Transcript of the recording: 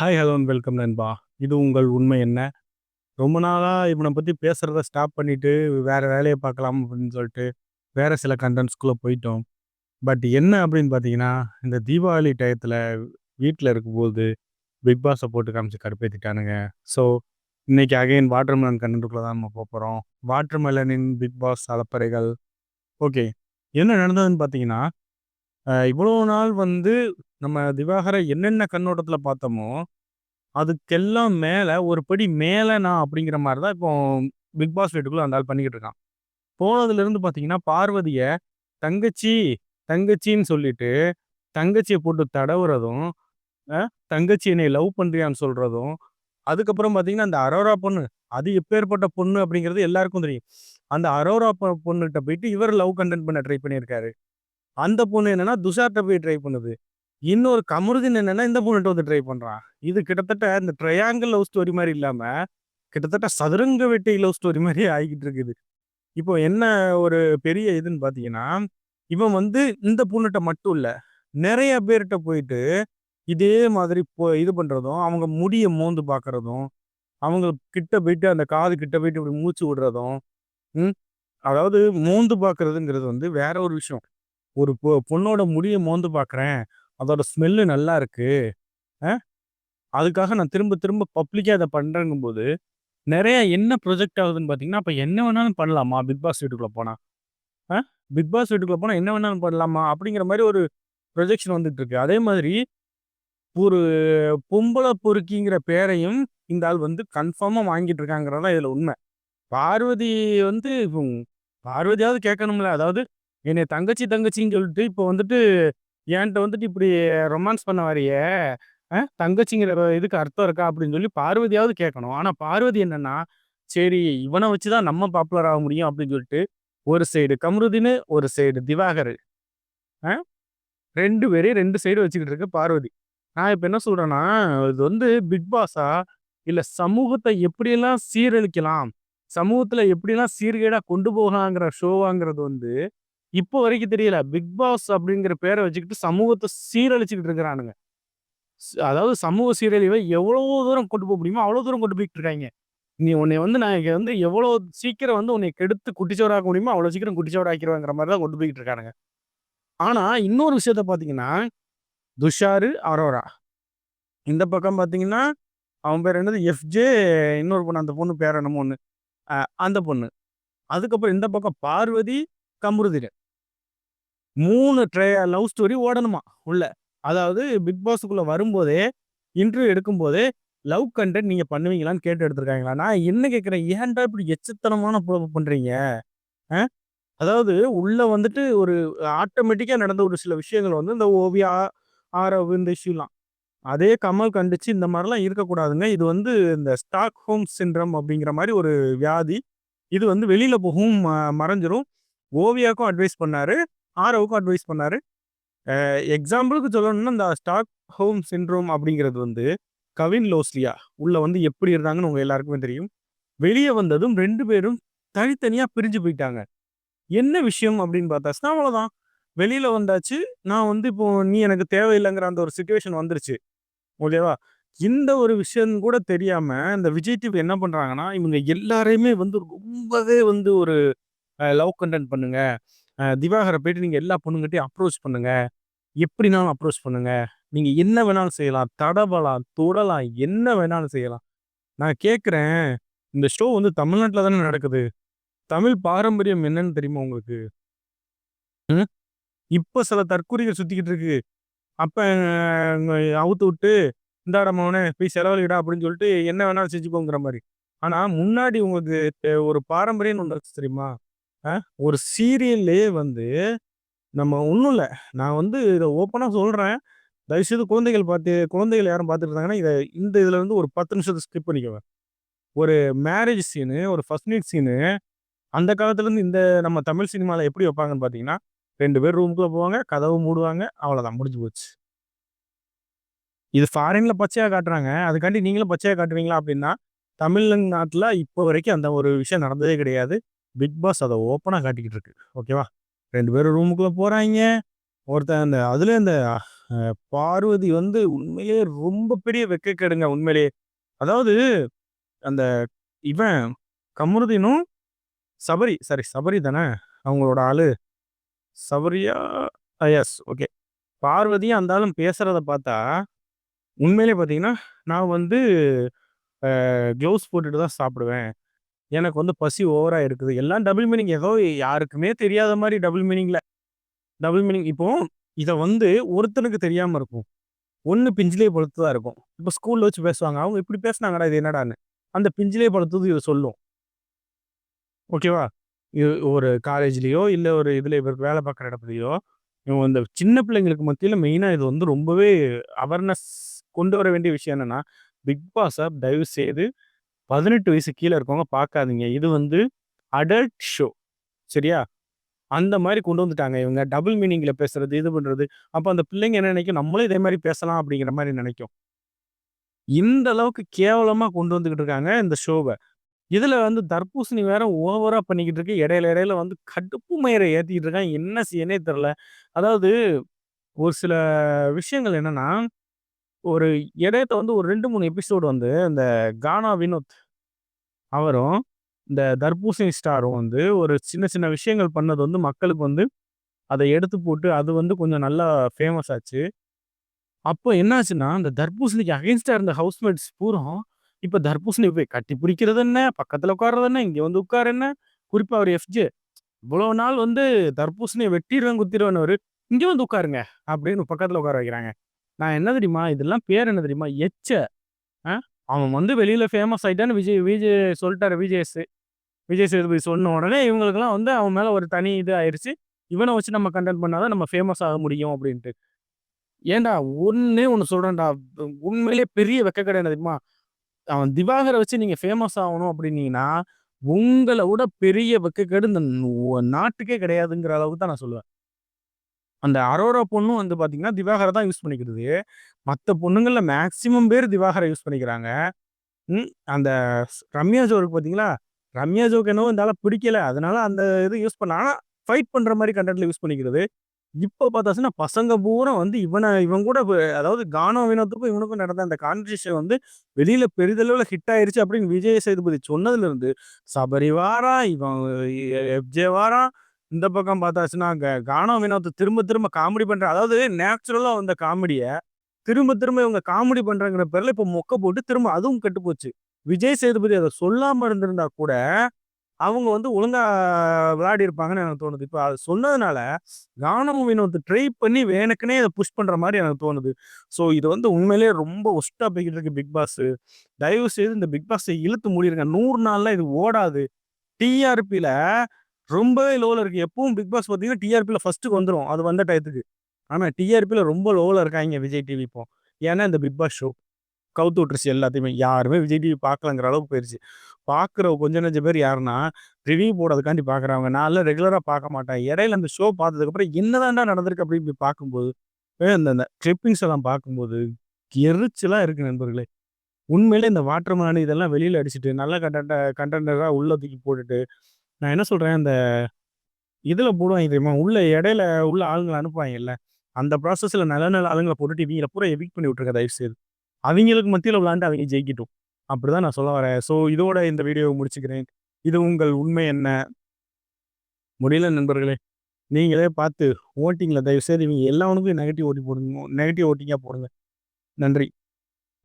Hi hello and welcome நண்பா. இது உங்கள் உண்மை என்ன? ரொம்ப நாளாக இவனை பற்றி பேசுகிறத ஸ்டாப் பண்ணிவிட்டு வேறு வேலையை பார்க்கலாம் அப்படின்னு சொல்லிட்டு வேறு சில கண்டென்ட்ஸ்குள்ளே போயிட்டோம். பட் என்ன அப்படின்னு பார்த்தீங்கன்னா இந்த தீபாவளி டயத்தில் வீட்டில் இருக்கும்போது பிக் பாஸை போட்டு காமிச்சு கடுப்பேற்றிட்டானுங்க ஸோ இன்றைக்கி அகைன் வாட்டர் மெலன் கண்டென்ட்டுக்குள்ளே தான் நம்ம போகிறோம் வாட்டர் மெலனின் பிக் பாஸ் அலப்பறைகள். ஓகே என்ன நடந்ததுன்னு பார்த்தீங்கன்னா இவ்வளோ நாள் வந்து நம்ம திவாகரை என்னென்ன கண்ணோட்டத்தில் பார்த்தோமோ அதுக்கெல்லாம் மேலே ஒரு படி மேலே நான் அப்படிங்கிற மாதிரி தான் இப்போ பிக் பாஸ் வீட்டுக்குள்ளே அந்த ஆள் பண்ணிக்கிட்டு இருக்கான். போனதுலேருந்து பார்த்தீங்கன்னா பார்வதியை தங்கச்சி தங்கச்சின்னு சொல்லிட்டு தங்கச்சியை போட்டு தடவுறதும் தங்கச்சி என்னை லவ் பண்ணுறியான்னு சொல்கிறதும் அதுக்கப்புறம் பார்த்தீங்கன்னா அந்த அரோரா பொண்ணு அது எப்பேற்பட்ட பொண்ணு அப்படிங்கிறது எல்லாருக்கும் தெரியும். அந்த அரோரா பொண்ணுகிட்ட போயிட்டு இவர் லவ் கண்டென்ட் பண்ண ட்ரை பண்ணியிருக்காரு. அந்த பொண்ணு என்னன்னா துஷார்ட்ட போய் ட்ரை பண்ணுது. இன்னொரு கமருதின் என்னன்னா இந்த பொண்ணுகிட்ட வந்து ட்ரை பண்றான் இது கிட்டத்தட்ட இந்த ட்ரையாங்கிள் லவ் ஸ்டோரி மாதிரி இல்லாம கிட்டத்தட்ட சதுரங்க வெட்டி லவ் ஸ்டோரி மாதிரி ஆகிக்கிட்டு இருக்குது. இப்போ என்ன ஒரு பெரிய இதுன்னு பாத்தீங்கன்னா இவன் வந்து இந்த பொண்ணுகிட்ட மட்டும் இல்லை நிறைய பேர்கிட்ட போயிட்டு இதே மாதிரி போ இது பண்ணுறதும் அவங்க முடியை மோந்து பார்க்குறதும் அவங்க கிட்ட போயிட்டு அந்த காது கிட்ட போயிட்டு இப்படி மூச்சு விடுறதும் அதாவது மோந்து பார்க்குறதுங்கிறது வந்து வேற ஒரு விஷயம். ஒரு பொ பொண்ணோட முடியை மோந்து பார்க்குறேன். அதோட ஸ்மெல்லு நல்லா இருக்கு. ஆ அதுக்காக நான் திரும்ப திரும்ப பப்ளிக்கா பண்ணுறேங்கும் போது நிறைய என்ன ப்ரொஜெக்ட் ஆகுதுன்னு பார்த்தீங்கன்னா, அப்போ என்ன வேணாலும் பண்ணலாமா? பிக் பாஸ் வீட்டுக்குள்ளே போனால் அ பிக் பாஸ் வீட்டுக்குள்ளே போனால் என்ன வேணாலும் பண்ணலாமா? அப்படிங்கிற மாதிரி ஒரு ப்ரொஜெக்ஷன் வந்துட்டு இருக்கு. அதே மாதிரி ஒரு பொம்பள பொறுக்கிங்கிற பேரையும் இந்த ஆள் வந்து கன்ஃபார்மாக வாங்கிட்டு இருக்காங்கிறதான் தான் உண்மை பார்வதி வந்து பார்வதியாவது கேட்கணும்ல. அதாவது என்னை தங்கச்சி தங்கச்சின்னு சொல்லிட்டு இப்போ வந்துட்டு என்கிட்ட வந்துட்டு இப்படி ரொமான்ஸ் பண்ண வரையே தங்கச்சிங்கிற இதுக்கு அர்த்தம் இருக்கா? அப்படின்னு சொல்லி பார்வதியாவது கேட்கணும். ஆனால் பார்வதி என்னன்னா சரி இவனை வச்சு தான் நம்ம பாப்புலர் ஆக முடியும் அப்படின்னு சொல்லிட்டு ஒரு சைடு கம்ருதின்னு ஒரு சைடு திவாகர். ரெண்டு பேரையும் ரெண்டு சைடு வச்சுக்கிட்டு இருக்கு பார்வதி. நான் இப்போ என்ன சொல்கிறேன்னா இது வந்து பிக் பாஸா இல்லை சமூகத்தை எப்படியெல்லாம் சீரழிக்கலாம்? சமூகத்தில் எப்படிலாம் சீர்கேடாக கொண்டு போகலாங்கிற ஷோவாங்கிறது வந்து இப்போ வரைக்கும் தெரியல. பிக் பாஸ் அப்படிங்கிற பேரை வச்சுக்கிட்டு சமூகத்தை சீரழிச்சுக்கிட்டு இருக்கிறானுங்க. அதாவது சமூக சீரழிவை எவ்வளவு தூரம் கொண்டு போக முடியுமோ, அவ்வளோ தூரம் கொண்டு போய்கிட்டு இருக்காங்க நீ உன்னை வந்து நான் இங்கே வந்து எவ்வளோ சீக்கிரம் வந்து உன்னை கெடுத்து குட்டிச்சவராக்க முடியுமோ, அவ்வளோ சீக்கிரம் குட்டிச்சோராக்கிடுவாங்கிற மாதிரி தான் கொண்டு போய்கிட்டு இருக்கானுங்க. ஆனால் இன்னொரு விஷயத்த பார்த்தீங்கன்னா, துஷாரு, அரோரா. இந்த பக்கம் பார்த்தீங்கன்னா, அவன் பேர் என்னது? எஃப்ஜே இன்னொரு பொண்ணு, அந்த பொண்ணு பேர் என்னமோ ஒன்று அந்த பொண்ணு. அதுக்கப்புறம் இந்த பக்கம் பார்வதி, கமருதிரன் மூணு ட்ரே லவ் ஸ்டோரி ஓடணுமா உள்ள. அதாவது பிக் பாஸ்க்குள்ள வரும்போதே, இன்டர்வியூ எடுக்கும்போதே, லவ் கண்டென்ட் நீங்க பண்ணுவீங்களான்னு கேட்டு எடுத்திருக்காங்களா? நான் என்ன கேட்குறேன் ஏன்டா இப்படி எச்சத்தனமான பொழப்பு பண்றீங்க? அதாவது உள்ள வந்துட்டு ஒரு ஆட்டோமேட்டிக்காக நடந்த ஒரு சில விஷயங்கள் வந்து இந்த ஓவியா, ஆரவ் இந்த இஷ்யூலாம். அதே கமல் கண்டிச்சு இந்த மாதிரிலாம் இருக்கக்கூடாதுங்க. இது வந்து இந்த ஸ்டாக் ஹோம் சிண்ட்ரம் அப்படிங்கிற மாதிரி ஒரு வியாதி. இது வந்து வெளியில போகவும் ம மறைஞ்சிரும். ஓவியாவுக்கும் அட்வைஸ் பண்ணாரு. ஆரோவுக்கும் அட்வைஸ் பண்ணாரு. எக்ஸாம்பிளுக்கு சொல்லணும்னா, இந்த ஸ்டாக் ஹோம் சின்ரோம் அப்படிங்கிறது வந்து, கவின் லோஸ்லியா உள்ளே வந்து எப்படி இருந்தாங்கன்னு உங்கள் எல்லாருக்குமே தெரியும். வெளியே வந்ததும் ரெண்டு பேரும் தனித்தனியாக பிரிஞ்சு போயிட்டாங்க. என்ன விஷயம் அப்படின்னு பார்த்தாச்சுன்னா, அவ்வளோதான். வெளியில் வந்தாச்சு. நான் வந்து இப்போ நீ எனக்கு தேவையில்லைங்கிற அந்த ஒரு சுச்சுவேஷன் வந்துருச்சு. ஓகேவா? இந்த ஒரு விஷயம் கூட தெரியாம, இந்த விஜய் டிவி என்ன பண்றாங்கன்னா, இவங்க எல்லாரையுமே வந்து ரொம்பவே வந்து ஒரு லவ் கண்டென்ட் பண்ணுங்க. திவாகரை போயிட்டு நீங்கள் எல்லா பொண்ணுங்கிட்டயும் அப்ரோச் பண்ணுங்கள் எப்படினாலும் அப்ரோச் பண்ணுங்கள் நீங்கள் என்ன வேணாலும் செய்யலாம். தடவலாம், தொடலாம், என்ன வேணாலும் செய்யலாம். நான் கேட்குறேன் இந்த ஷோ வந்து தமிழ்நாட்டில் தானே நடக்குது. தமிழ் பாரம்பரியம் என்னன்னு தெரியுமா உங்களுக்கு? ம். சில தற்குறிகள் சுற்றிக்கிட்டு இருக்கு. அப்போ அவுத்து விட்டு, "இந்தாடா மவனே போய் செலவழிடா" அப்படின்னு சொல்லிட்டு என்ன வேணாலும் செஞ்சுக்கோங்கிற மாதிரி ஆனால் முன்னாடி உங்களுக்கு ஒரு பாரம்பரியம்னு ஒன்று தெரியுமா? ஒரு சீரியல்லே வந்து நம்ம ஒன்றும் இல்லை நான் வந்து இதை ஓப்பனாக சொல்கிறேன் தயவுசெய்து குழந்தைகள் பார்த்து குழந்தைகள் யாரும் பார்த்துட்டு இருந்தாங்கன்னா, இதை இந்த இதில் வந்து ஒரு பத்து நிமிஷத்தை ஸ்கிப் பண்ணிக்குவேன் ஒரு மேரேஜ் சீனு, ஒரு ஃபர்ஸ்ட் நீட் சீனு, அந்த காலத்துலேருந்து இந்த நம்ம தமிழ் சினிமாவில் எப்படி வைப்பாங்கன்னு பார்த்தீங்கன்னா, ரெண்டு பேர் ரூமுக்குள்ளே போவாங்க, கதவு மூடுவாங்க, அவ்வளோதான் முடிஞ்சு போச்சு. இது ஃபாரினில் பச்சையாக காட்டுறாங்க. அதுக்காண்டி நீங்களும் பச்சையாக காட்டுவீங்களா? அப்படின்னா, தமிழ்நாட்டில் இப்போ வரைக்கும் அந்த ஒரு விஷயம் நடந்ததே கிடையாது. பிக் பாஸ் அதை ஓப்பனாக காட்டிக்கிட்டு இருக்கு. ஓகேவா? ரெண்டு பேரும் ரூமுக்குள்ளே போகிறாங்க ஒருத்தன் அந்த அதில் அந்த பார்வதி வந்து உண்மையிலே ரொம்ப பெரிய வெட்கக்கேடுங்க உண்மையிலேயே. அதாவது அந்த இவன் கமருதீனும் சபரி சாரி சபரி தானே அவங்களோட ஆளு. சபரியா? Yes okay. பார்வதியும் அந்த ஆளும் பேசுகிறத பார்த்தா, உண்மையிலேயே பார்த்தீங்கன்னா, நான் வந்து க்ளவுஸ் போட்டுட்டு தான் சாப்பிடுவேன். எனக்கு வந்து பசி ஓவராக இருக்குது. எல்லாம் டபுள் மீனிங் ஏதோ யாருக்குமே தெரியாத மாதிரி டபுள் மீனிங்கில் டபுள் மீனிங் இப்போ இதை வந்து ஒருத்தனுக்கு தெரியாமல் இருக்கும். ஒன்று பிஞ்சிலே பழுத்து தான் இருக்கும். இப்போ ஸ்கூலில் வச்சு பேசுவாங்க. அவங்க இப்படி பேசுனாங்கடா இது என்னடான்னு. அந்த பிஞ்சிலே பழுத்தது இது சொல்லும். ஓகேவா? இது ஒரு காலேஜ்லேயோ இல்லை ஒரு இதில் இவருக்கு வேலை பார்க்குற இடத்துலையோ இவங்க இந்த சின்ன பிள்ளைங்களுக்கு மத்தியில் மெயினாக இது வந்து ரொம்பவே அவேர்னஸ் கொண்டு வர வேண்டிய விஷயம் என்னென்னா பிக் பாஸை தயவு செய்து 18 வயசு கீழே இருக்கவங்க பார்க்காதீங்க. இது வந்து அடல்ட் ஷோ. சரியா? அந்த மாதிரி கொண்டு வந்துட்டாங்க இவங்க. டபுள் மீனிங்கில் பேசுறது, இது பண்ணுறது அப்போ அந்த பிள்ளைங்க என்ன நினைக்கும், நம்மளும் இதே மாதிரி பேசலாம் அப்படிங்கிற மாதிரி நினைக்கும். இந்த அளவுக்கு கேவலமாக கொண்டு வந்துக்கிட்டு இருக்காங்க இந்த ஷோவை இதில் வந்து தர்பூசணி வேற ஓவராக பண்ணிக்கிட்டு இருக்கு. இடையில இடையில வந்து கடுப்பு மயிரை ஏற்றிக்கிட்டு இருக்கான். என்ன செய்யன்னே தெரில அதாவது ஒரு சில விஷயங்கள் என்னன்னா, ஒரு இடையத்த வந்து ஒரு 2, 3 எபிசோடு வந்து இந்த கானா வினோத் அவரும், இந்த தர்பூசணி ஸ்டாரும் வந்து ஒரு சின்ன சின்ன விஷயங்கள் பண்ணது வந்து மக்களுக்கு வந்து அத எடுத்து போட்டு அது வந்து கொஞ்சம் நல்லா ஃபேமஸ் ஆச்சு. அப்போ என்னாச்சுன்னா, அந்த தர்பூசணிக்கு அகைன்ஸ்டா இருந்த ஹவுஸ்மேட்ஸ் பூரா, இப்ப தர்பூசணி போய் கட்டி பிடிக்கிறது என்ன? பக்கத்துல உட்கார்றது என்ன? இங்க வந்து உட்காரு என்ன? குறிப்பா அவரு எஃப்ஜே. இவ்வளோ நாள் வந்து தர்பூசணிய வெட்டிருவேன், அவர் "இங்க வந்து உட்காருங்க" அப்படின்னு பக்கத்துல உட்கார வைக்கிறாங்க. நான் என்ன தெரியுமா? இதெல்லாம் பேர் என்ன தெரியுமா? எச்ச. அவன் வந்து வெளியில் ஃபேமஸ் ஆகிட்டான்னு விஜய் விஜய் சொல்லிட்டாரு விஜயஸ் விஜய் சேதுபதி சொன்ன உடனே இவங்களுக்கெல்லாம் வந்து அவன் மேலே ஒரு தனி இது ஆயிடுச்சு இவனை வச்சு நம்ம கன்டென்ட் பண்ணாதான் நம்ம ஃபேமஸ் ஆக முடியும் அப்படின்ட்டு. ஏன்டா ஒன்றே ஒன்று சொல்கிறேன்டா உண்மையிலேயே பெரிய வெக்க என்ன தெரியுமா? அவன் திவாகரை வச்சு நீங்கள் ஃபேமஸ் ஆகணும் அப்படின்னீங்கன்னா, உங்களை விட பெரிய வெக்கக்கேடு இந்த நாட்டுக்கே கிடையாதுங்கிற அளவுக்கு தான் நான் சொல்லுவேன். அந்த அரோரா பொண்ணும் வந்து பார்த்தீங்கன்னா, திவாகர தான் யூஸ் பண்ணிக்கிறது மற்ற பொண்ணுங்களில் மேக்ஸிமம் பேர் திவாகரை யூஸ் பண்ணிக்கிறாங்க. அந்த ரம்யா ஜோ இருக்கு பார்த்தீங்களா? ரம்யா ஜோக்கு என்னவோ இந்த ஆள பிடிக்கல. அதனால அந்த இது யூஸ் பண்ண ஆனால் ஃபைட் பண்ணுற மாதிரி கண்டென்ட்ல யூஸ் பண்ணிக்கிறது. இப்போ பார்த்தாச்சுன்னா, பசங்க பூரா வந்து இவனை இவன் கூட அதாவது கானோ வினோத்துக்கும் இவனுக்கும் நடந்த அந்த கான்வர்சேஷன் வந்து வெளியில பெரிதளவில் ஹிட் ஆயிருச்சு அப்படின்னு விஜய் சேதுபதி சொன்னதுலேருந்து சபரிவாராம் இவன் எஃப்ஜே வாரான். இந்த பக்கம் பார்த்தாச்சுன்னா, அங்கே கானா வினோத் திரும்ப திரும்ப காமெடி பண்ணுற அதாவது நேச்சுரலாக வந்த காமெடியை திரும்ப திரும்ப இவங்க காமெடி பண்ணுறாங்கிற பேரில் இப்போ மொக்க போட்டு திரும்ப அதுவும் கெட்டுப்போச்சு விஜய் சேதுபதி அதை சொல்லாமல் இருந்திருந்தா கூட, அவங்க வந்து ஒழுங்கா விளையாடியிருப்பாங்கன்னு எனக்கு தோணுது. இப்போ அதை சொன்னதுனால, கானா வினோத் ட்ரை பண்ணி வேணுக்குனே அதை புஷ் பண்ற மாதிரி எனக்கு தோணுது. ஸோ இது வந்து உண்மையிலேயே ரொம்ப வொர்ஸ்ட்டா போய்கிட்டு இருக்கு பிக் பாஸ். தயவு செய்து இந்த பிக் பாஸை இழுத்து மூடிருங்க. 100 நாள்லாம் இது ஓடாது. டிஆர்பியில் ரொம்பவே லோவில் இருக்குது எப்பவும் பிக் பாஸ் பார்த்தீங்கன்னா, டிஆர்பியில் ஃபஸ்ட்டுக்கு வந்துடும் அது வந்த டயத்துக்கு. ஆனால் டிஆர்பியில் ரொம்ப லோவில் இருக்காங்க விஜய் டிவி இப்போ. ஏன்னா இந்த பிக் பாஸ் ஷோ. கவுத்து விட்டுருச்சு எல்லாத்தையுமே. யாருமே விஜய் டிவி பார்க்கலங்கிற அளவுக்கு போயிடுச்சு பார்க்குற கொஞ்ச நஞ்ச பேர் யாருன்னா, ரிவ்யூ போடுறதுக்காண்டி பார்க்குறவங்க. நான்லாம் ரெகுலராக பார்க்க மாட்டேன். இடையில அந்த ஷோ பார்த்ததுக்கப்புறம் என்னதான்டா நடந்திருக்கு அப்படின்னு பார்க்கும்போது, அ இந்த இந்த கிளிப்பிங்ஸ் எல்லாம் பார்க்கும்போது, எரிச்சலாக இருக்கு நண்பர்களே. உண்மையிலே இந்த வாட்டர் வாட்டர்மெலன் இதெல்லாம் வெளியில் அடிச்சுட்டு, நல்ல கன்டென்ட்ட கண்டென்டராக உள்ள தூக்கி போட்டுட்டு, நான் என்ன சொல்கிறேன் அந்த இதில் போடுவாங்க தெரியுமா? உள்ள இடையில உள்ள ஆளுங்கள இல்லை அந்த ப்ராசஸில் நல்ல நல்ல ஆளுங்களை போட்டுட்டு இவங்களை பூரா எவிக் பண்ணி விட்டுருங்க தயவு செய்து. அவங்களுக்கு மத்தியில் விளாண்டு அவங்க ஜெயிக்கட்டும். அப்படிதான் நான் சொல்ல வரேன். ஸோ இதோட இந்த வீடியோவை முடிச்சுக்கிறேன். இது உங்கள் உண்மை என்ன? முடியல நண்பர்களே. நீங்களே பார்த்து ஓட்டிங்கில் தயவு செய்து இவங்க எல்லாவனுக்கும் நெகட்டிவ் ஓட்டி போடுங்க. நெகட்டிவ் ஓட்டிங்காக போடுங்க. நன்றி.